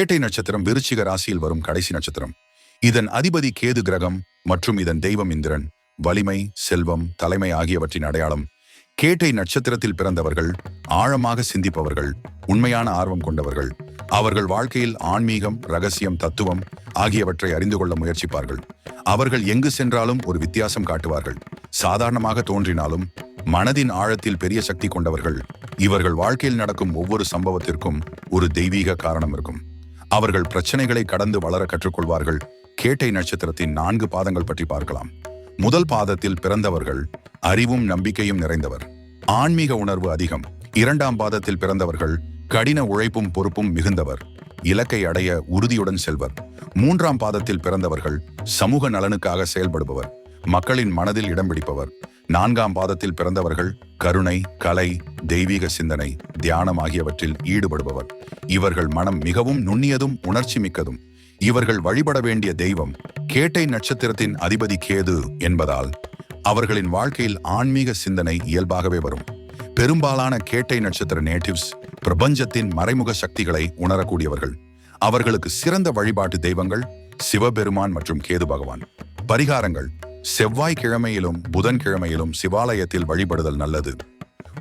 கேட்டை நட்சத்திரம் விருச்சிக ராசியில் வரும் கடைசி நட்சத்திரம். இதன் அதிபதி கேது கிரகம் மற்றும் இதன் தெய்வம் இந்திரன். வலிமை செல்வம் தலைமை ஆகியவற்றின் அடையாளம். கேட்டை நட்சத்திரத்தில் பிறந்தவர்கள் ஆழமாக சிந்திப்பவர்கள் உண்மையான ஆர்வம் கொண்டவர்கள். அவர்கள் வாழ்க்கையில் ஆன்மீகம் ரகசியம் தத்துவம் ஆகியவற்றை அறிந்து கொள்ள முயற்சிப்பார்கள். அவர்கள் எங்கு சென்றாலும் ஒரு வித்தியாசம் காட்டுவார்கள். சாதாரணமாக தோன்றினாலும் மனதின் ஆழத்தில் பெரிய சக்தி கொண்டவர்கள். இவர்கள் வாழ்க்கையில் நடக்கும் ஒவ்வொரு சம்பவத்திற்கும் ஒரு தெய்வீக காரணம் இருக்கும். அவர்கள் பிரச்சனைகளை கடந்து வளர கற்றுக்கொள்வார்கள். கேட்டை நட்சத்திரத்தின் நான்கு பாதங்கள் பற்றி பார்க்கலாம். முதல் பாதத்தில் பிறந்தவர்கள் அறிவும் நம்பிக்கையும் நிறைந்தவர். ஆன்மீக உணர்வு அதிகம். இரண்டாம் பாதத்தில் பிறந்தவர்கள் கடின உழைப்பும் பொறுப்பும் மிகுந்தவர். இலக்கை அடைய உறுதியுடன் செல்வர். மூன்றாம் பாதத்தில் பிறந்தவர்கள் சமூக நலனுக்காக செயல்படுபவர். மக்களின் மனதில் இடம் பிடிப்பவர். நான்காம் பாதத்தில் பிறந்தவர்கள் கருணை கலை தெய்வீக சிந்தனை தியானம் ஆகியவற்றில் ஈடுபடுபவர். இவர்கள் மனம் மிகவும் நுண்ணியதும் உணர்ச்சி மிக்கதும். இவர்கள் வழிபட வேண்டிய தெய்வம் கேட்டை நட்சத்திரத்தின் அதிபதி கேது என்பதால் அவர்களின் வாழ்க்கையில் ஆன்மீக சிந்தனை இயல்பாகவே வரும். பெரும்பாலான கேட்டை நட்சத்திர நேட்டிவ்ஸ் பிரபஞ்சத்தின் மறைமுக சக்திகளை உணரக்கூடியவர்கள். அவர்களுக்கு சிறந்த வழிபாட்டு தெய்வங்கள் சிவபெருமான் மற்றும் கேது பகவான். பரிகாரங்கள் செவ்வாய் கிழமையிலும் சிவாலயத்தில் வழிபடுதல் நல்லது.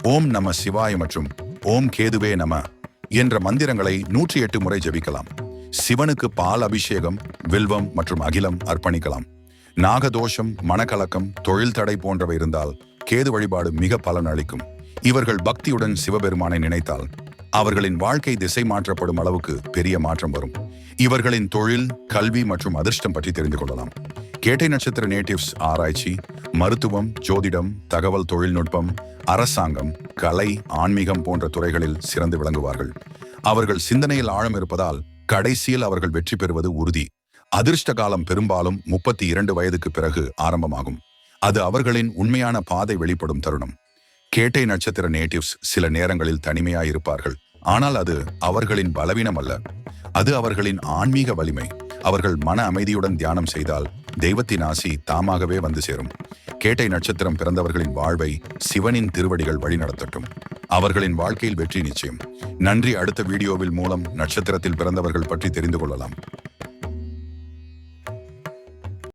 ஓம் நம சிவாய் மற்றும் ஓம் கேதுவே நம என்ற மந்திரங்களை நூற்றி எட்டு முறை ஜபிக்கலாம். சிவனுக்கு பால் அபிஷேகம் வில்வம் மற்றும் அகிலம் அர்ப்பணிக்கலாம். நாகதோஷம் மனக்கலக்கம் தொழில் தடை போன்றவை இருந்தால் கேது வழிபாடு மிக பலன் அளிக்கும் இவர்கள் பக்தியுடன் சிவபெருமானை நினைத்தால் அவர்களின் வாழ்க்கை திசை மாற்றப்படும் அளவுக்கு பெரிய மாற்றம் வரும். இவர்களின் தொழில் கல்வி மற்றும் அதிர்ஷ்டம் பற்றி தெரிந்து கொள்ளலாம். கேட்டை நட்சத்திர நேட்டிவ்ஸ் ஆராய்ச்சி மருத்துவம் ஜோதிடம் தகவல் தொழில்நுட்பம் அரசாங்கம் கலை ஆன்மீகம் போன்ற துறைகளில் சிறந்து விளங்குவார்கள். அவர்கள் சிந்தனையில் ஆழம் இருப்பதால் கடைசியில் அவர்கள் வெற்றி பெறுவது உறுதி. அதிர்ஷ்ட காலம் பெரும்பாலும் முப்பத்தி இரண்டு வயதுக்கு பிறகு ஆரம்பமாகும். அது அவர்களின் உண்மையான பாதை வெளிப்படும் தருணம். கேட்டை நட்சத்திர நேட்டிவ்ஸ் சில நேரங்களில் தனிமையாய் இருப்பார்கள் ஆனால் அது அவர்களின் பலவீனம் அல்ல அது அவர்களின் ஆன்மீக வலிமை. அவர்கள் மன அமைதியுடன் தியானம் செய்தால் தெய்வத்தின் ஆசி தாமாகவே வந்து சேரும். கேட்டை நட்சத்திரம் பிறந்தவர்களின் வாழ்வை சிவனின் திருவடிகள் வழிநடத்தட்டும். அவர்களின் வாழ்க்கையில் வெற்றி நிச்சயம். நன்றி அடுத்த வீடியோவில் மூலம் நட்சத்திரத்தில் பிறந்தவர்கள் பற்றி தெரிந்து கொள்ளலாம்.